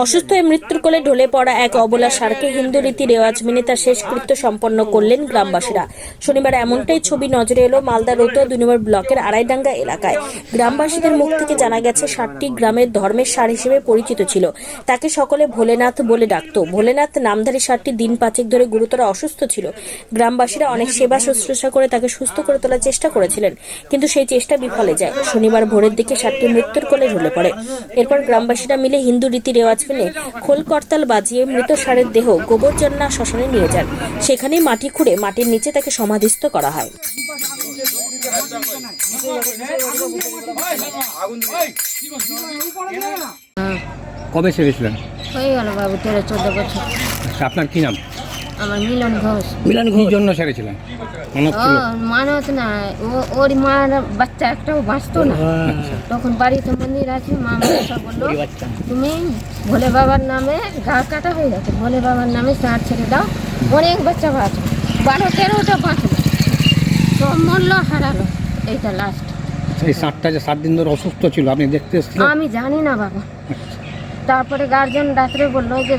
অসুস্থ হয়ে মৃত্যুর কোলে ঢলে পড়া এক অবলা সারকে হিন্দু রীতি রেওয়াজ মেনে তার শেষকৃত্য সম্পন্ন করলেন গ্রামবাসীরা। শনিবার এমনটাই ছবি নজরে এলো মালদা রতুয়া দুই নম্বর ব্লকের আড়াইডাঙ্গা এলাকায়। গ্রামবাসীদের মুখ থেকে জানা গেছে ষাটটি গ্রামের ধর্মের সার হিসেবে পরিচিত ছিল। তাকে সকলে ভোলেনাথ বলে ডাকত। ভোলেনাথ নামধারী সারটি দিন পাঁচেক ধরে গুরুতর অসুস্থ ছিল। গ্রামবাসীরা অনেক সেবা শুশ্রূষা করে তাকে সুস্থ করে তোলার চেষ্টা করেছিলেন, কিন্তু সেই চেষ্টা বিফলে যায়। শনিবার ভোরের দিকে সারটি মৃত্যুর কোলে ঢলে পড়ে। এরপর গ্রামবাসীরা মিলে হিন্দু রীতি রেওয়াজ মেনে খোল করতাল বাজিয়ে মৃত সারের দেহ গোবর গোবরজন্না শ্মশানে নিয়ে যান। সেখানে মাটি খুঁড়ে মাটির নিচে তাকে সমাধিস্থ করা হয়। কবে সেরেছিলেন? হয়ে গেল বাবু তেরো চোদ্দ বছর। আচ্ছা আপনার কি নাম? আমার মিলন ঘোষ। মিলন কি জন্য সেরেছিলেন? মানত ছিল মানত না। ও ওর মার বাচ্চা একটাও বাঁচতো না। তখন বাড়িতে মন্দির আছে মা বলল তুমি ভোলে বাবার নামে গা কাটা হয়ে গেছে। ভোলে বাবার নামে সার ছেড়ে দাও। অনেক বাচ্চা বাঁচো। বারো তেরোটা বাঁচলো সব মরলো হারালো। এইটা লাস্ট এই সাতটা যে সাত দিন ধরে অসুস্থ ছিল আপনি দেখতে আমি জানি না বাবা। তারপরে গার্জেন রাত্রে বলল যে